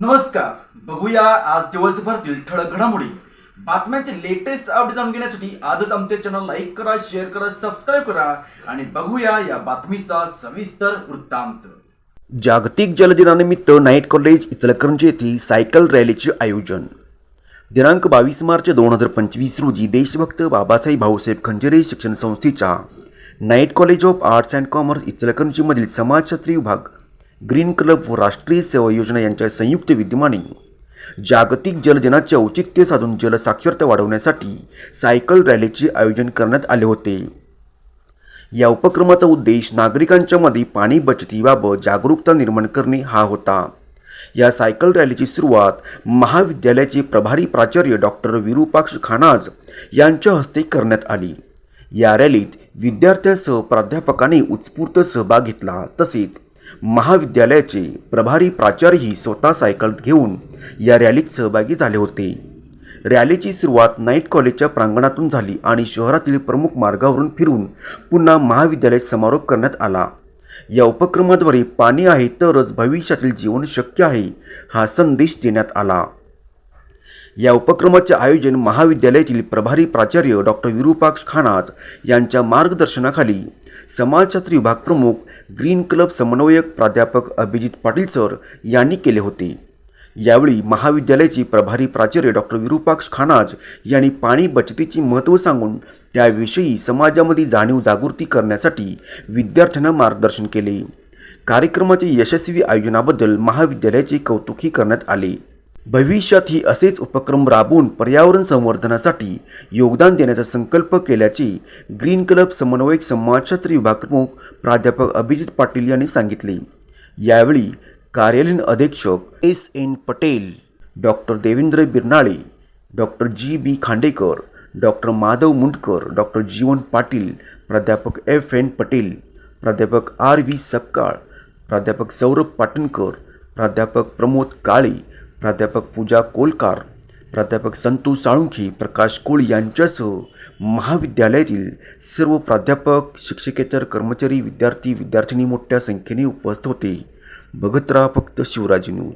नमस्कार. बघूया आज दिवसभरातील ठळक घडामोडी. बातम्यांचे लेटेस्ट अपडेट जाणून घेण्यासाठी आजच आमच्या चॅनल लाईक करा शेअर करा सबस्क्राईब करा आणि बघूया या बातमीचा सविस्तर वृत्तांत. जागतिक जलदिनानिमित्त नाईट कॉलेज इचलकरंजी येथे सायकल रॅलीचे आयोजन. दिनांक बावीस मार्च दोन हजार पंचवीस रोजी देशभक्त बाबासाहेब भाऊसाहेब खंजरे शिक्षण संस्थेच्या night college of arts and commerce इचलकरंजीमधील समाजशास्त्री विभाग ग्रीन क्लब व राष्ट्रीय सेवा योजना यांच्या संयुक्त विद्यमाने जागतिक जल दिनाचे औचित्य साधून जलसाक्षरता वाढवण्यासाठी सायकल रॅलीचे आयोजन करण्यात आले होते. या उपक्रमाचा उद्देश नागरिकांच्या मध्ये पाणी बचतीबाबत जागरूकता निर्माण करणे हा होता. या सायकल रॅलीची सुरुवात महाविद्यालयाचे प्रभारी प्राचार्य डॉक्टर विरूपाक्ष खानाज यांच्या हस्ते करण्यात आली. या रॅलीत विद्यार्थ्यांसह प्राध्यापकांनी उत्स्फूर्त सहभाग घेतला. तसेच महाविद्यालयाचे प्रभारी प्राचार्यही स्वतः सायकल घेऊन या रॅलीत सहभागी झाले होते. रॅलीची सुरुवात नाईट कॉलेजच्या प्रांगणातून झाली आणि शहरातील प्रमुख मार्गावरून फिरून पुन्हा महाविद्यालयात समारोप करण्यात आला. या उपक्रमाद्वारे पाणी आहे तरच भविष्यातील जीवन शक्य आहे हा संदेश देण्यात आला. या उपक्रमाचे आयोजन महाविद्यालयातील प्रभारी प्राचार्य डॉक्टर विरूपाक्ष खानाज यांच्या मार्गदर्शनाखाली समाजशास्त्र विभाग प्रमुख ग्रीन क्लब समन्वयक प्राध्यापक अभिजित पाटील सर यांनी केले होते. यावेळी महाविद्यालयाचे प्रभारी प्राचार्य डॉक्टर विरूपाक्ष खानाज यांनी पाणी बचतीचे महत्त्व सांगून त्याविषयी समाजामध्ये जाणीव जागृती करण्यासाठी विद्यार्थ्यांना मार्गदर्शन केले. कार्यक्रमाचे यशस्वी आयोजनाबद्दल महाविद्यालयाचे कौतुकही करण्यात आले. भविष्यातही असेच उपक्रम राबवून पर्यावरण संवर्धनासाठी योगदान देण्याचा संकल्प केल्याचे ग्रीन क्लब समन्वयक समाजशास्त्र विभागप्रमुख प्राध्यापक अभिजित पाटील यांनी सांगितले. यावेळी कार्यालयीन अधीक्षक S N Patel doctor Devendra Birnale doctor G B Khandekar doctor Madhav Mundkar doctor Jeevan Patil प्राध्यापक एफ एन पटेल प्राध्यापक आर व्ही सपकाळ प्राध्यापक सौरभ पाटणकर प्राध्यापक प्रमोद काळे प्राध्यापक पूजा कोलकार प्राध्यापक संतू साळुंखी प्रकाश कोळी यांच्यासह महाविद्यालयातील सर्व प्राध्यापक शिक्षकेतर कर्मचारी विद्यार्थी विद्यार्थिनी मोठ्या संख्येने उपस्थित होते. बघत राहा फक्त शिवराजी न्यूज.